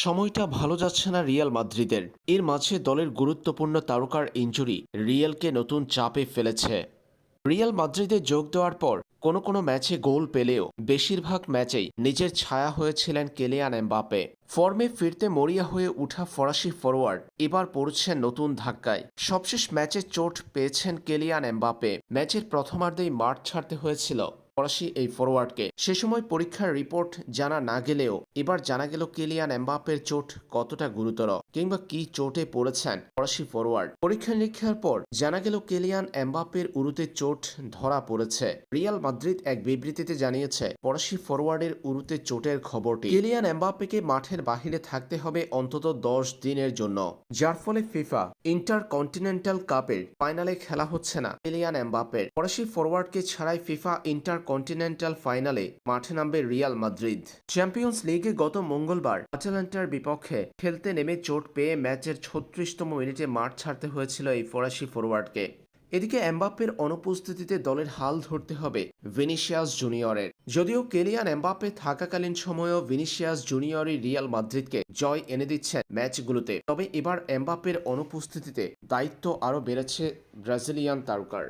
সময়টা ভালো যাচ্ছে না রিয়াল মাদ্রিদের। এর মাঝে দলের গুরুত্বপূর্ণ তারকার ইঞ্জুরি রিয়ালকে নতুন চাপে ফেলেছে। রিয়াল মাদ্রিদে যোগ দেওয়ার পর কোনো কোনো ম্যাচে গোল পেলেও বেশিরভাগ ম্যাচেই নিজের ছায়া হয়েছিলেন কেলিয়ান এমবাপে ফর্মে ফিরতে মরিয়া হয়ে উঠা ফরাসি ফরোয়ার্ড এবার পড়ছেন নতুন ধাক্কায়। সবশেষ ম্যাচে চোট পেয়েছেন কেলিয়ান এমবাপে ম্যাচের প্রথমার্ধেই মাঠ ছাড়তে হয়েছিল ফরাসি এই ফরোয়ার্ডকে। সে সময় পরীক্ষার রিপোর্ট জানা না গেলেও, এবার জানা গেল কেলিয়ান এমবাপের চোট কতটা গুরুতর। কিংবা কি চোটে পড়েছেন? ফরাসি ফরোয়ার্ড পরীক্ষা নিরীক্ষার পর জানা গেল কেলিয়ান এমবাপের উরুতে চোট ধরা পড়েছে। রিয়াল মাদ্রিদ এক বিবৃতিতে জানিয়েছে, ফরাসি ফরোয়ার্ডের উরুতে চোটের খবরটি। কেলিয়ান এমবাপেকে মাঠের বাহিরে থাকতে হবে অন্তত দশ দিনের জন্য। যার ফলে ফিফা ইন্টার কন্টিনেন্টাল কাপের ফাইনালে খেলা হচ্ছে না কেলিয়ান এমবাপের ফরাসি ফরওয়ার্ডকে ছাড়াই ফিফা ইন্টার কন্টিনেন্টাল ফাইনালে মাঠে নামবে রিয়াল মাদ্রিদ। চ্যাম্পিয়ন্স লিগে গত মঙ্গলবার আটালান্টার বিপক্ষে খেলতে নেমে চোট পেয়ে ম্যাচের ছত্রিশতম মিনিটে মাঠ ছাড়তে হয়েছিল এই ফরাসি ফরওয়ার্ডকে এদিকে এমবাপ্পের অনুপস্থিতিতে দলের হাল ধরতে হবে ভিনিসিয়াস জুনিয়রের। যদিও কেলিয়ান এমবাপ্পে থাকাকালীন সময়েও ভিনিসিয়াস জুনিয়রই রিয়াল মাদ্রিদকে জয় এনে দিচ্ছেন ম্যাচগুলোতে। তবে এবার এমবাপ্পের অনুপস্থিতিতে দায়িত্ব আরও বেড়েছে ব্রাজিলিয়ান তারকার।